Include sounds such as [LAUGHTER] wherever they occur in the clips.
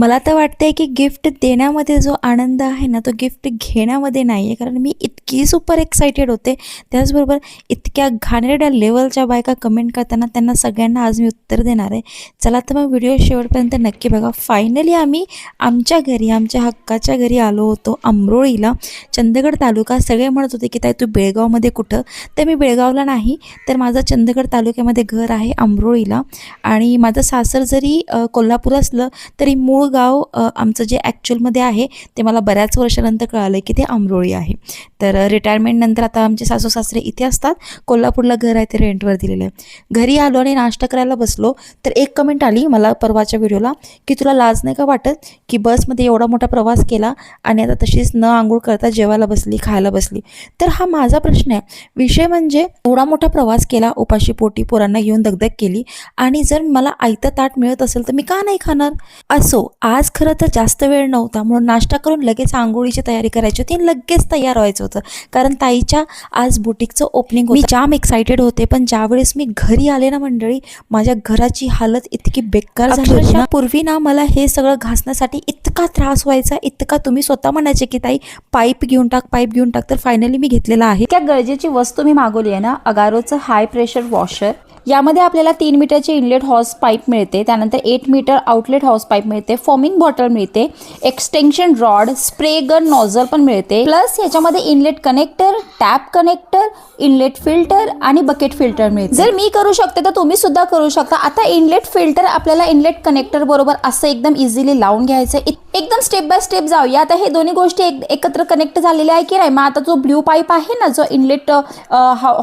मला तर वाटते की गिफ्ट देण्यामध्ये जो आनंद आहे ना तो गिफ्ट घेण्यामध्ये नाही आहे कारण मी इतकी सुपर एक्सायटेड होते. त्याचबरोबर इतक्या घाणेरड्या लेवलच्या बायका कमेंट करताना त्यांना सगळ्यांना आज मी उत्तर देणार आहे. चला तर मग व्हिडिओ शेवटपर्यंत नक्की बघा. फायनली आम्ही आमच्या घरी आमच्या हक्काच्या घरी आलो होतो आंबरोळीला. चंदगड तालुका सगळे म्हणत होते की ताई तू बेळगावमध्ये कुठं? तर मी बेळगावला नाही तर माझं चंदगड तालुक्यामध्ये घर आहे आंबरोळीला. आणि माझं सासर जरी कोल्हापूर असलं तरी मूळ गाव आमचं जे ॲक्च्युअलमध्ये आहे ते मला बऱ्याच वर्षानंतर कळालं की ते आमरोळी आहे. तर रिटायरमेंटनंतर आता आमचे सासू सासरे इथे असतात. कोल्हापूरला घर आहे ते रेंटवर दिलेलं आहे. घरी आलो आणि नाश्ता करायला बसलो तर एक कमेंट आली मला परवाच्या व्हिडिओला की तुला लाज नाही का वाटत की बसमध्ये एवढा मोठा प्रवास केला आणि आता तशीच न आंघोळ करता जेवायला बसली खायला बसली? तर हा माझा प्रश्न आहे. विषय म्हणजे एवढा मोठा प्रवास केला उपाशी पोटी पोरांना घेऊन दगदग केली आणि जर मला आयतं ताट मिळत असेल तर मी का नाही खाणार? असो आज खरं तर जास्त वेळ नव्हता म्हणून नाश्ता करून लगेच आंघोळीची तयारी करायची होती लगेच तयार व्हायचं होतं. कारण ताईच्या आज बुटीकचं ओपनिंग मी जाम एक्सायटेड होते पण ज्यावेळेस मी घरी आले ना मंडळी माझ्या घराची हालत इतकी बेकार झाली पूर्वी ना मला हे सगळं घासण्यासाठी इतका त्रास व्हायचा इतका तुम्ही स्वतः म्हणायचे की ताई पाईप घेऊन टाक पाईप घेऊन टाक. तर फायनली मी घेतलेला आहे. इतक्या गरजेची वस्तू मी मागवली आहे ना अगारोचं हाय प्रेशर वॉशर यामध्ये आपल्याला तीन मीटरची इनलेट हॉर्स पाईप मिळते त्यानंतर eight metre outlet hose pipe मिळते फॉर्मिंग बॉटल मिळते. Extension rod spray gun nozzle पण मिळते. प्लस याच्यामध्ये inlet connector tap connector inlet filter आणि बकेट फिल्टर मिळते. जर मी करू शकते तर तुम्ही सुद्धा करू शकता. आता इनलेट फिल्टर आपल्याला इनलेट कनेक्टर बरोबर असं एकदम इझिली लावून घ्यायचं इत- एकदम स्टेप बाय स्टेप जाऊया. आता हे दोन्ही गोष्टी एक- एकत्र कनेक्ट झालेल्या आहे की नाही? मग आता जो ब्ल्यू पाईप आहे ना जो इनलेट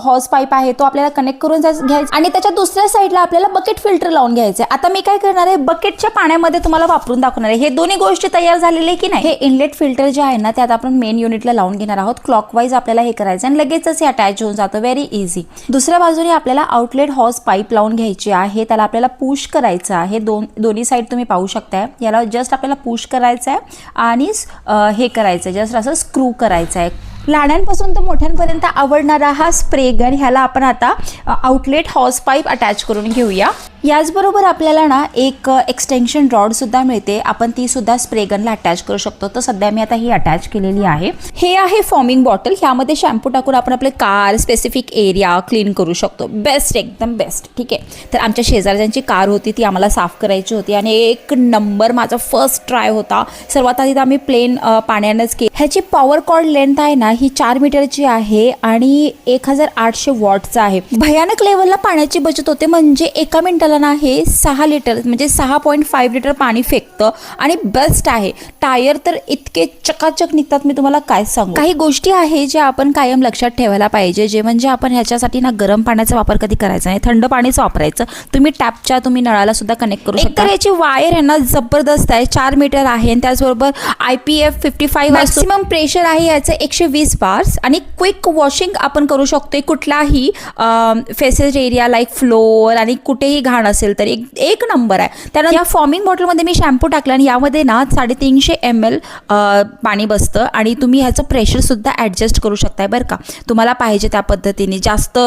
हॉर्स पाईप आहे तो आपल्याला कनेक्ट करून घ्यायचा. आणि त्याच्या दुसऱ्या साईडला आपल्याला बकेट फिल्टर लावून घ्यायचं आहे. आता मी काय करणार आहे? बकेटच्या पाण्यामध्ये तुम्हाला वापरून दाखवणार आहे. हे दोन्ही गोष्टी तयार झालेले की नाही? हे इनलेट फिल्टर जे आहे ना त्यात आपण मेन युनिटला लावून घेणार आहोत. क्लॉकवाईज आपल्याला हे करायचं आणि लगेचच हे अटॅच होऊन जातं. व्हेरी इझी दुसऱ्या बाजूने आपल्याला आउटलेट हॉर्स पाईप लावून घ्यायची आहे. त्याला आपल्याला पुश करायचं आहे. दोन दोन्ही साईड तुम्ही पाहू शकताय. याला जस्ट आपल्याला पुश करायचं आहे आणि हे करायचं आहे जस्ट असं स्क्रू करायचं आहे लहानांपासून तर मोठ्यांपर्यंत आवडणारा हा स्प्रे गन ह्याला आपण आता आउटलेट हॉर्स पाईप अटॅच करून घेऊया. याचबरोबर आपल्याला ना एक एक्सटेन्शन रॉडसुद्धा मिळते. आपण ती सुद्धा स्प्रे गनला अटॅच करू शकतो. तर सध्या मी आता ही अटॅच केलेली आहे. हे आहे फॉर्मिंग बॉटल ह्यामध्ये शॅम्पू टाकून आपण आपले कार स्पेसिफिक एरिया क्लीन करू शकतो. बेस्ट एकदम बेस्ट ठीक आहे? तर आमच्या शेजारच्यांची कार होती ती आम्हाला साफ करायची होती. आणि एक नंबर माझा फर्स्ट ट्राय होता. सर्वात आधी तर आम्ही प्लेन पाण्यानंच केली. ह्याची पॉवर कॉर्ड लेंथ आहे ना ही चार मीटरची आहे आणि एक हजार आठशे वॉटचा आहे. भयानक लेवलला पाण्याची बचत होते. म्हणजे एका ना हे सहा लिटर म्हणजे सहा पॉईंट फाईव्ह लिटर पाणी फेकतं आणि बेस्ट आहे. टायर तर इतके चकाचक निघतात मी तुम्हाला काय सांगू? काही गोष्टी आहे ज्या आपण कायम लक्षात ठेवायला पाहिजे जे म्हणजे आपण ह्याच्यासाठी ना गरम पाण्याचा वापर कधी करायचा नाही. थंड पाणीच वापरायचं. तुम्ही टॅपच्या तुम्ही नळाला सुद्धा कनेक्ट करू शकता. तर याची वायर आहे ना जबरदस्त आहे. चार मीटर आहे आणि त्याचबरोबर I P F fifty five maximum pressure आहे याचं एकशे वीस बार्स आणि क्विक वॉशिंग आपण करू शकतो कुठलाही फेसेस एरिया लाईक फ्लोअर आणि कुठेही घाण असेल तर एक एक नंबर आहे. त्यानंतर या फॉर्मिंग बॉटलमध्ये मी शॅम्पू टाकला आणि यामध्ये ना साडेतीनशे एम एल पाणी बसतं आणि तुम्ही ह्याचं प्रेशरसुद्धा ॲडजस्ट करू शकताय बरं का. तुम्हाला पाहिजे त्या पद्धतीने. जास्त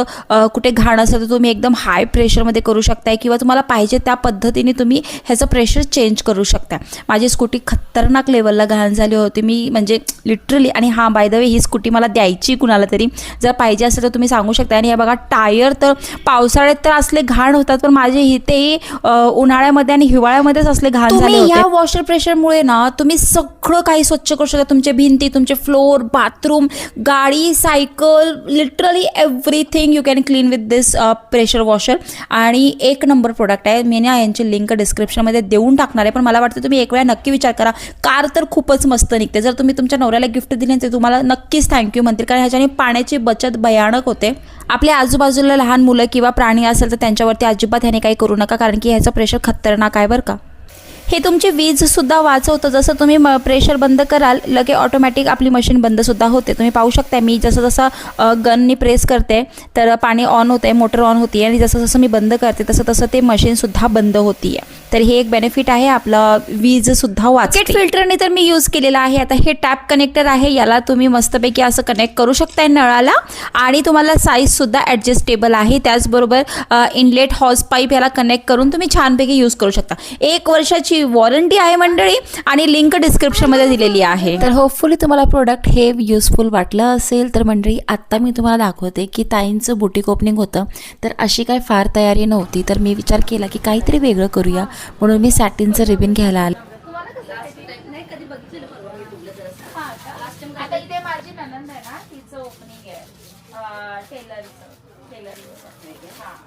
कुठे घाण असेल तर तुम्ही एकदम हाय प्रेशरमध्ये करू शकताय किंवा तुम्हाला पाहिजे त्या पद्धतीने तुम्ही ह्याचं प्रेशर चेंज करू शकता माझी स्कूटी खतरनाक लेवलला घाण झाली होती. मी म्हणजे लिटरली आणि हां बाय द वे ही स्कूटी मला द्यायची कुणाला तरी. जर पाहिजे असेल तर तुम्ही सांगू शकता आणि हे बघा टायर तर पावसाळ्यात तर असले घाण होतात पण माझे इथे अ, उन्हाळ्यामध्ये आणि हिवाळ्यामध्येच असले घाण झाले. या वॉशर प्रेशरमुळे ना तुम्ही सगळं काही स्वच्छ करू शकता. तुमच्या भिंती तुमचे फ्लोर बाथरूम गाडी cycle literally everything you can clean with this pressure washer आणि एक नंबर प्रोडक्ट आहे. मी ना यांची लिंक डिस्क्रिप्शनमध्ये देऊन टाकणार आहे. पण मला वाटतं तुम्ही एक वेळा नक्की विचार करा. कार तर खूपच मस्त निघते. जर तुम्ही तुमच्या नवऱ्याला गिफ्ट दिली ते तुम्हाला नक्कीच थँक्यू म्हणतील. कारण ह्याच्याने पाण्याची बचत भयानक होते. आपल्या आजूबाजूला लहान मुलं किंवा प्राणी असेल तर त्यांच्यावरती अजिबात ह्याने काही करू नका. कारण की ह्याचं प्रेशर खतरनाक आहे बरं का. हे तुमची वीजसुद्धा वाचवतं. जसं तुम्ही म प्रेशर बंद कराल लगे ऑटोमॅटिक आपली मशीन बंदसुद्धा होते. तुम्ही पाहू शकता मी जसं जसं गननी प्रेस करते तर पाणी ऑन होते मोटर ऑन होती आणि जसं जसं मी बंद करते तसं तसं ते मशीनसुद्धा बंद होती तर हे एक बेनिफिट आहे आपलं वीजसुद्धा वाचते. फिल्टरने तर मी यूज केलेला आहे. आता हे टॅप कनेक्टर आहे याला तुम्ही मस्तपैकी असं कनेक्ट करू शकताय नळाला. आणि तुम्हाला साईजसुद्धा ॲडजस्टेबल आहे. त्याचबरोबर इनलेट हॉज पाईप याला कनेक्ट करून तुम्ही छानपैकी यूज करू शकता. एक वर्षाची याची वॉरंटी आहे मंडळी आणि लिंक डिस्क्रिप्शनमध्ये दिलेली आहे. तर होपफुली तुम्हाला प्रोडक्ट हे युजफुल वाटलं असेल तर मंडळी आत्ता मी तुम्हाला दाखवते की ताईंचं बुटीक ओपनिंग होतं. तर अशी काय फार तयारी नव्हती तर मी विचार केला की काहीतरी वेगळं करूया. म्हणून मी सॅटिनचं रिबिन घ्यायला आले आता इथे माझी ननंद आहे ना तिचं ओपनिंग आहे टेलरचं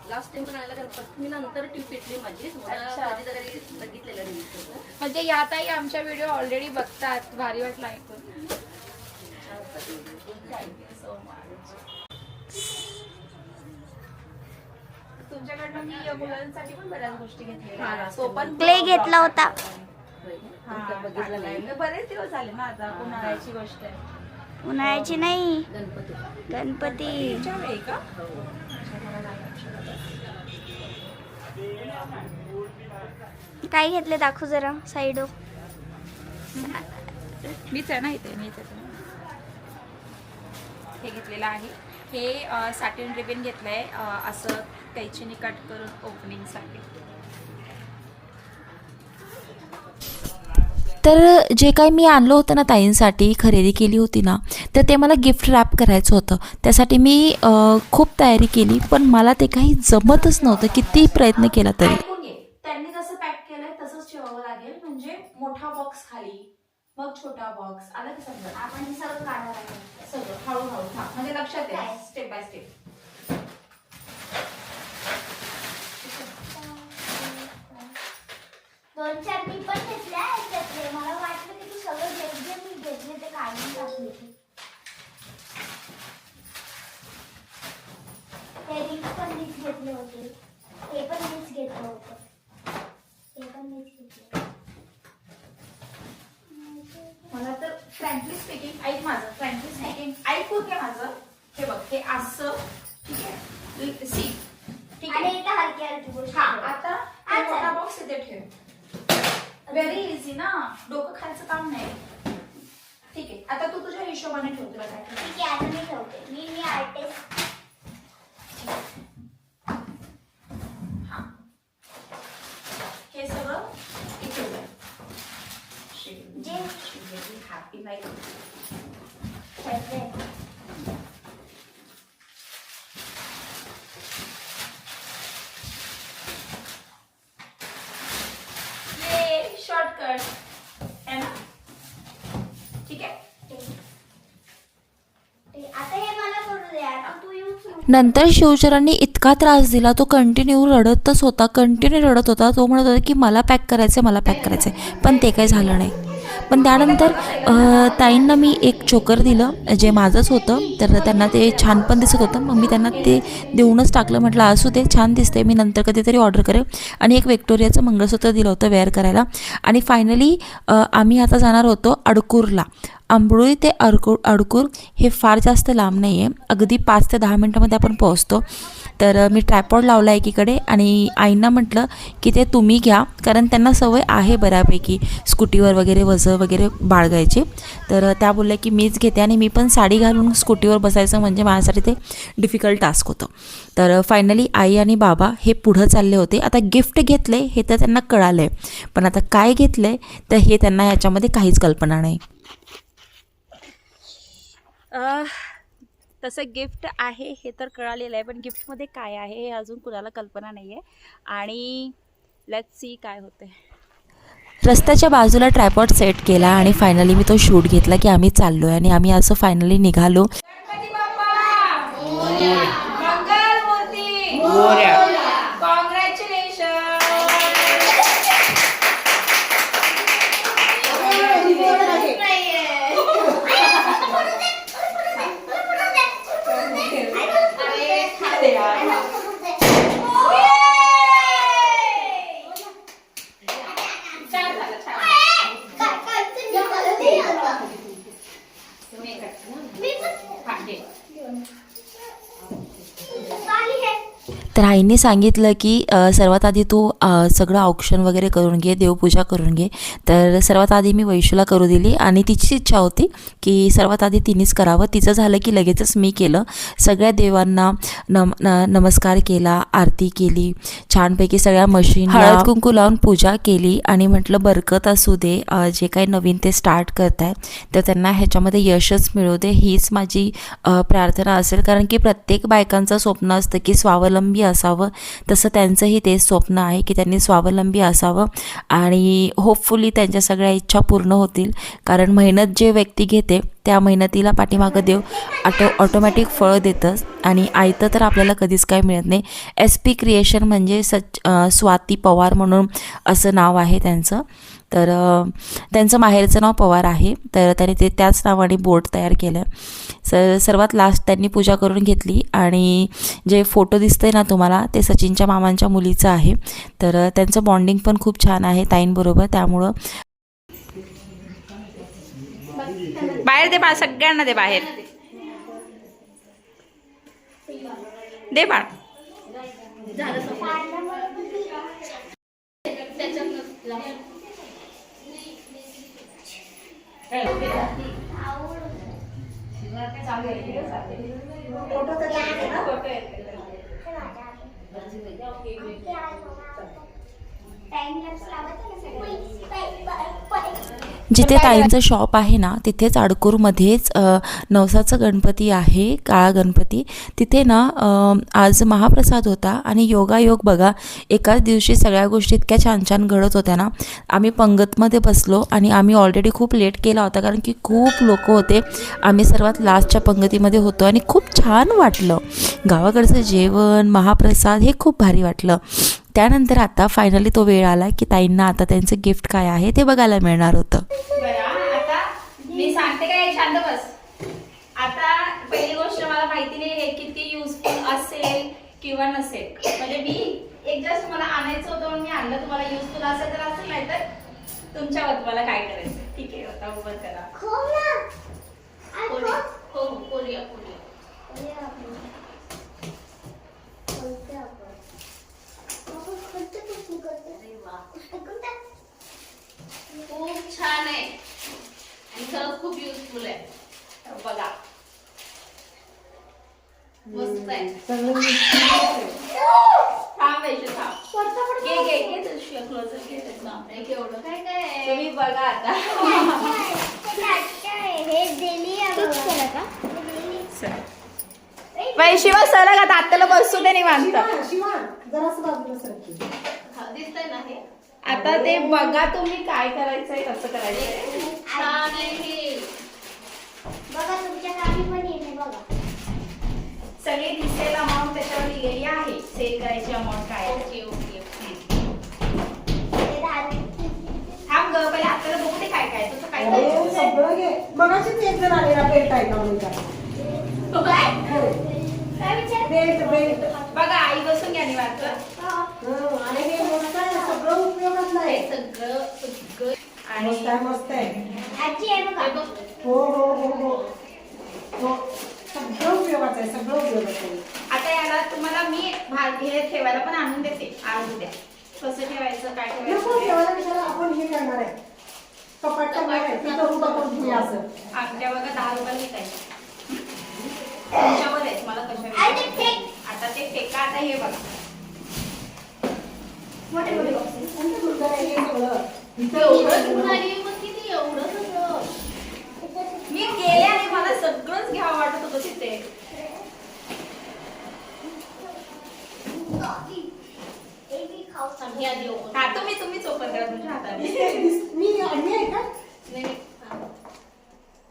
लास्ट टाइम पण आला गणपत मी नंतर ट्यूब पेटली माझी अच्छा. कधी तरी बघितलेलं रील्स म्हणजे या ताई आमच्या व्हिडिओ ऑलरेडी बघतात भारी वाटला ऐकून. तुमच्याकडनं मी मुलांसाठी पण बऱ्याच गोष्टी घेतल्या तो पण क्ले घेतला होता. हा. बरेच दिवस झाले ना आता उन्हाळ्याची गोष्ट आहे. उन्हाळ्याची नाही. गणपती गणपती तुमच्या वेळी का काय घेतले दाखवू जरा साईड मीच आहे ना इथे मीच आहे. हे घेतलेलं आहे. हे सॅटिन रिबन घेतलं आहे असं कैचीने कट करून ओपनिंगसाठी तर जे काही मी आणलं होतं ना ताईंसाठी खरेदी केली होती ना तर ते मला गिफ्ट रॅप करायचं होतं. त्यासाठी मी खूप तयारी केली पण मला ते काही जमतच नव्हतं किती प्रयत्न केला तरी ऐकून घे त्यांनी जसं पॅक केलंय तसंच ठेवावं लागेल म्हणजे मोठा बॉक्स खाली मग छोटा बॉक्स आला का समजा आपण हे सगळं काढणार आहे. सगळं. हळूहळू हा म्हणजे लक्षात आहे स्टेप बाय स्टेप दोन चार मी पण घेतल्या मला वाटलं की तू सगळं घेत जे मी घेतले ते काढून टाकले ते रिंग्स पण मीच घेतले होते ते पण मीच घेतलं होतं ते पण मीच घेतलं मला तर फ्रँकली स्पीकिंग ऐक माझं फ्रँकली स्पीकिंग ऐकून घे माझं हे बघ हे असं ठीक आहे सी ठीक आणि आहे इथं हलकी हलकी गोष्ट हा आता हा अच्छा. मोठा बॉक्स इथे ठेव व्हेरी इझी ना डोकं खायचं काम नाही ठीक आहे आता तू तुझ्या हिशोबाने ठेव तुला काय ठेवायचं. ठीक आहे आता मी ठेवते मी मी आर्टिस्ट हे सगळं इथे जे हॅपी नाही ठेवते ये शॉर्टकट है ना ठीक आहे ते- आता हे मला करू दे आता तू यूज नंतर शिवचरांनी इतका त्रास दिला तो कंटिन्यू रडतच होता कंटिन्यू रडत होता. तो म्हणत होता की मला पॅक करायचं आहे मला पॅक करायचं आहे पण ते काही झालं नाही. पण त्यानंतर ताईंना मी एक चोकर दिलं जे माझंच होतं. तर त्यांना ते छान पण दिसत होतं. मग मी त्यांना ते देऊनच टाकलं. म्हटलं असू ते छान दिसते मी नंतर कधीतरी ऑर्डर करेल. आणि एक विक्टोरियाचं मंगळसूत्र दिलं होतं वेअर करायला. आणि फायनली आम्ही आता जाणार होतो अडकूरला. आंबोळी ते अडकूर अडकूर हे फार जास्त लांब नाही आहे अगदी पाच ते दहा मिनटामध्ये आपण पोहोचतो. तर मी ट्रायपॉड लावला एकीकडे आणि आईंना म्हटलं की ते तुम्ही घ्या कारण त्यांना सवय आहे बऱ्यापैकी स्कूटीवर वगैरे वजं वगैरे बाळगायची. तर त्या बोलल्या की मीच घेते आणि मी पण साडी घालून स्कूटीवर बसायचं म्हणजे माझ्यासाठी ते डिफिकल्ट टास्क होतं. तर फायनली आई आणि बाबा हे पुढं चालले होते. आता गिफ्ट घेतले हे तर त्यांना कळालं आहे पण आता काय घेतलं आहे तर हे त्यांना याच्यामध्ये काहीच कल्पना नाही. तसं गिफ्ट आहे हे तर कळालेलं आहे पण गिफ्टमध्ये काय आहे हे अजून कुणाला कल्पना नाही आहे आणि लेट्स सी काय होते रस्त्याच्या बाजूला ट्रायपॉड सेट केला आणि फायनली मी तो शूट घेतला की आम्ही चाललो आहे आणि आम्ही असं फायनली निघालो. तर आईने सांगितलं की सर्वात आधी तू सगळं औक्षण वगैरे करून घे देवपूजा करून घे. तर सर्वात आधी मी वैशूला करू दिली आणि तिचीच इच्छा होती की सर्वात आधी तिनेच करावं. तिचं झालं की लगेचच मी केलं. सगळ्या देवांना नम नमस्कार केला आरती केली. छानपैकी सगळ्या मशीन हळद कुंकू लावून पूजा केली आणि म्हटलं बरकत असू दे जे काही नवीन ते स्टार्ट करताय तर त्यांना ह्याच्यामध्ये यशच मिळू दे. हीच माझी प्रार्थना असेल. कारण की प्रत्येक बायकांचं स्वप्न असतं की स्वावलंबी असावं. तसं त्यांचंही ते स्वप्न आहे की त्यांनी स्वावलंबी असावं आणि होपफुली त्यांच्या सगळ्या इच्छा पूर्ण होतील. कारण मेहनत जे व्यक्ती घेते त्या मेहनतीला पाठीमागं देव ऑटो ऑटोमॅटिक फळं देतं आणि आयतं तर आपल्याला कधीच काय मिळत नाही. एस पी क्रिएशन म्हणजे सच स्वाती पवार म्हणून असं नाव आहे त्यांचं. तर त्यांचं माहेरचं नाव पवार आहे. तर त्याने ते त्याच नावाने बोर्ड तयार केलं. सर सर्वात लास्ट त्यांनी पूजा करून घेतली आणि जे फोटो दिसतंय ना तुम्हाला ते सचिनच्या मामांच्या मुलीचं आहे. तर त्यांचं बॉन्डिंग पण खूप छान आहे ताईंबरोबर. त्यामुळं बाहेर दे बाळ सगळ्यांना दे बाहेर. दे बाळ. टाइम लावायचा ना? जिथे ताईंचं शॉप आहे ना तिथेच आडकूरमध्येच नवसाचं गणपती आहे काळा गणपती. तिथे ना आज महाप्रसाद होता आणि योगायोग बघा एकाच दिवशी सगळ्या गोष्टी इतक्या छान छान घडत होत्या ना. आम्ही पंगतमध्ये बसलो आणि आम्ही ऑलरेडी खूप लेट केला होता कारण की खूप लोक होते. आम्ही सर्वात लास्टच्या पंगतीमध्ये होतो आणि खूप छान वाटलं. गावाकडचं जेवण महाप्रसाद हे खूप भारी वाटलं. त्यानंतर आता फायनली तो वेळ आला की ताईंना आता त्यांचं गिफ्ट काय आहे ते बघायला मिळणार होतं. बरं आता मी सांगते काय शांत बस. आता पहिली गोष्ट मला माहिती नाही हे किती युजफुल असेल किंवा नसेल. म्हणजे मी एक जस्ट मला आणायचं होतं म्हणून मी आणलं. तुम्हाला युजफुल असेल तर असेल नाही तर तुमच्यावर तुम्हाला काय करायचं? ठीक आहे आता उभं करा. हो हो कोरिया कोरिया खोलूया आपण. खोलते आपण. आपण खोलतो कसं करतो? अरे वा उघडून टाक. खूप छान आहे. आणि खरंच खूप युजफुल आहे. बघा. मस्त आहे. थांब वैशू थांब. घे घे घे क्लोजर घे त्याचं. बापरे, केवढं काय काय आहे? तुम्ही बघा आता. ते नाटक आहे. daily आहे बघा. daily. वैशिवा सरग आता आत्याला बसू दे निवांत. आता ते बघा तुम्ही काय करायचंय कसं करायचंय. खूप छान आहे हे बघा तुमच्या गावी पण येणे बघा. सगळी दिसेल अमाऊंट त्याच्यावर लिहिलेली आहे. सेल करायची अमाऊंट काय आहे. ओके ओके ते. थांब ग पहिले आपल्याला बघू दे काय काय तुझं काय अरे, करायचं सगळं घे. मगाशीच एक जण आलेला बेल्ट आहे का म्हणून त्याला. काय? विचार? बेल्ट बेल्ट बघा आई बसून घ्या निवांत हं, आणि हे मस्त आहे सगळं उपयोगातलं हे आहे सगळं सगळं आणि मस्त आहे मस्त आहे आजी आहे बघा. हे हो हो हो. हो सगळं उपयोगाचं आहे सगळं उपयोगाचं आहे. आता याला तुम्हाला मी भाग हे ठेवायला पण आणून देते. आज उद्या. कसं ठेवायचं काय ठेवायचं ठेवायला आपण हे करणार आहे. कपाट करणार आहे करून असं. आमच्या बघा दहा रुपयाला विकायचं. तुमच्यावर आहे मला कशा आणि. आता ते फेका आता हे बघा. मोठे मोठे boxes. आणि ते सुंदर आहे हे सगळं? इथं एवढं घेऊन आली मग किती एवढं सगळं? मी गेले आणि मला सगळंच घ्यावं वाटत होतं तिथे. हे मी खाऊ थांब, हे आधी open हा तुम्ही तुम्हीच ओपन करा तुमच्या हाताने. हे मी आडवी आहे का? नाही, नाही.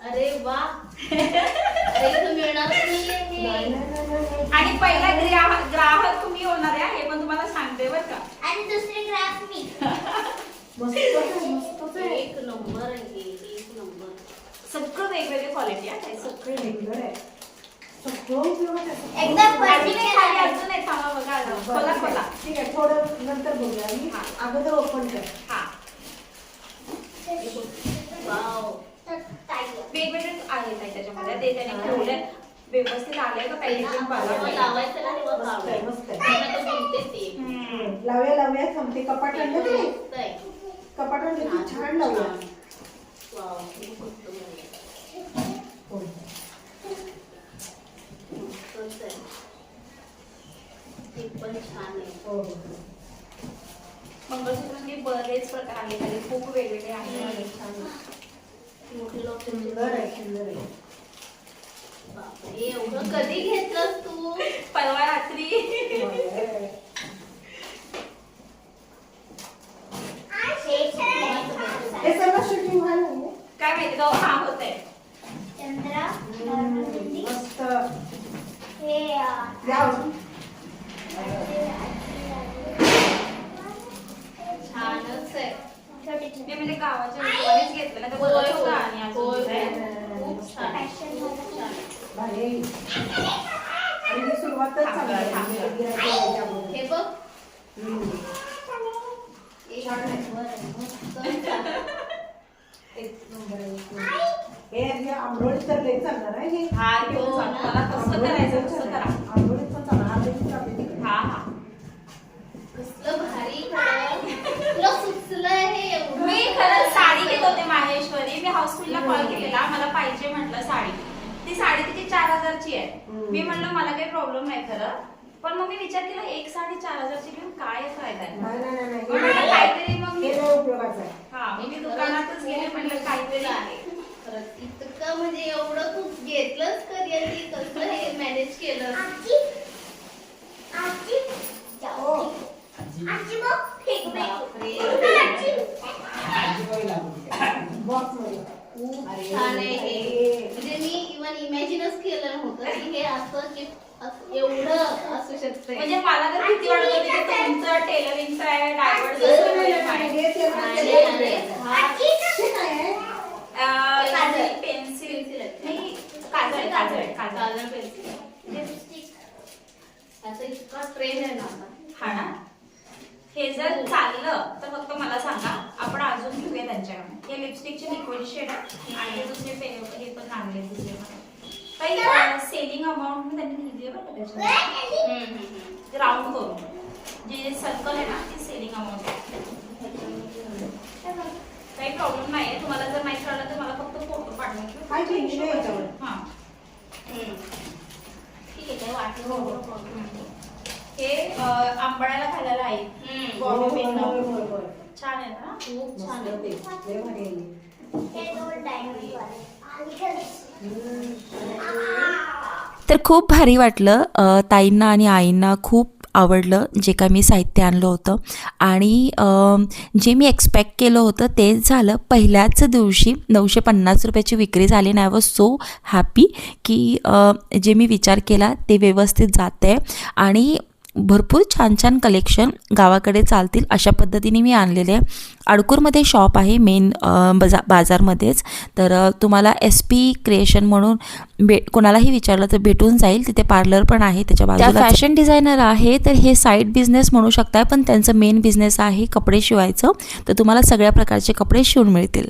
अरे वा. अरे इथं मिळणारच नाहीये नाही, हे. नाही, नाही, नाही. आणि पहिला ग्राहक ग्राहक तुम्ही होणार आहे हे पण तुम्हाला सांगते बरं का. आणि दुसरे ग्राफ मी. [LAUGHS] मस्तच आहे मस्तच आहे एक नंबर आहे हे, एक नंबर. सगळं वेगवेगळे क्वालिटी आहे सगळे रेग्युलर आहे. सगळं उपयोगात आहे. एकदा खाली. अजून थांबा बघा अजून. खोला खोला ठीक आहे. थोडं नंतर बघूया मी हा. अगोदर ओपन कर. हा. वाव वेगवेगळे आहेत ताई त्याच्यामध्ये. ते त्याने ठेवले व्यवस्थित आलंय का पॅकेजिंग तेव्हा मस्त आहे. मस्त आहे. आता लावूया लावूया. थांबते. कपाट आणलं मस्त आहे. कपाट आणलं की छान. हे पण छान आहे हो मंगळसूत्रामध्ये बरेच प्रकार आहेत आणि खूप वेगवेगळे आहेत छान आहे. मोठी लोक सुंदर आहे सुंदर आहे एवढं कधी घेतलंस तू [LAUGHS] परवा रात्री [LAUGHS] होय. हे सर्व शूटिंग व्हायला लागले. काय माहिती का हा होत आहे चंद्रा नॉर्मल बिल्डिंग मस्त हे अं, जाऊ छानच आहे छोटे म्हणजे गावाच्या हिशोबानेच घेतलं ना तर होय, होय. आणि होय. होय. खूप छान. भारी आहे. ही सुरुवातच चांगली आहे. थांबलं, गिऱ्हाईक यायच्यामुळे. हे बघ हम्म. एक छान आहे. नंबर आहे. मस्त छान. एक नंबर आहे, एक नंबर. हे हे आंबोळी तर लई चालणार आहे हे हा घेऊन जा. मला कसं करायचं कसं करा आंबोळी पण चालणार अर्धा किलो टाकते तिकडे. हा हा कसलं भारी खरं. तुला सुचलंय हे एवढं मी खरंच साडी घेत होते माहेश्वरी मी हाऊसफुलला कॉल केलेला मला पाहिजे म्हटलं साडी ती साडी तिची चार हजारची आहे हम्म. मी म्हटलं मला काही प्रॉब्लेम नाही खरं. पण मग मी विचार केला एक साडी चार हजारची घेऊन काय फायदा आहे? नाही नाही नाही, नाही. मग म्हटलं काहीतरी मग मी हे लई उपयोगाचं आहे. हा मग मी दुकानातच गेले म्हटलं काहीतरी आहे. खरंच इतकं म्हणजे एवढं तू घेतलंच कधी आणि कसं हे मॅनेज केलं आजी आजी. आजी. बघ फेक बापरे. आजी. बॉक्समध्ये. खूप अरे, छान आहे हे अरे. म्हणजे मी इवन इमॅजिनच केलं नव्हतं की हे असं गिफ्ट एवढं असू म्हणजे मला तर किती वाटत होती की तुमचं टेलरिंगचं आहे हे हा हे. पेन्सिल. काजळ. काजळ काजळ याचा इतका आहे ना आता. हा ना? हे जर चाललं तर फक्त मला सांगा आपण अजून घेऊया त्यांच्याकडे हे लिपस्टिकचे लिक्विड शेड आहे आणि हे दुसरे हे पण लागले दुसरे. काही सेलिंग अमाऊंट त्यांनी लिहिली आहे बरं हम्म. राऊंड करून जे सर्कल आहे ना ती सेलिंग अमाऊंट आहे काही प्रॉब्लेम नाही आहे तुम्हाला जर नाही कळलं तर मला फक्त फोटो पाठवा काय आहे? हां. ठीक आहे वाटलं हो, हो. हे अं, आंबाड्याला घालायला आहे पिन होय. छान आहे ना खूप छान आहे. हे दोन डायमंड वाले आणि. तर खूप भारी वाटलं. ताईंना आणि आईंना खूप आवडलं जे काय मी साहित्य आणलं होतं. आणि जे मी एक्सपेक्ट केलं होतं तेच झालं. पहिल्याच दिवशी नऊशे पन्नास रुपयाची विक्री झाली नाही वॉज सो हॅपी की जे मी विचार केला ते व्यवस्थित जाते आहे आणि भरपूर छान छान कलेक्शन गावाकडे चालतील अशा पद्धतीने मी आणलेले आहे. अडकूरमध्ये शॉप आहे मेन बजा बाजारमध्येच. तर तुम्हाला एस पी क्रिएशन म्हणून भे कोणालाही विचारलं तर भेटून जाईल. तिथे पार्लर पण आहे त्याच्या बाजूला फॅशन डिझायनर आहे तर हे साईड बिझनेस म्हणू शकताय पण त्यांचं मेन बिझनेस आहे कपडे शिवायचं. तर तुम्हाला सगळ्या प्रकारचे कपडे शिवून मिळतील.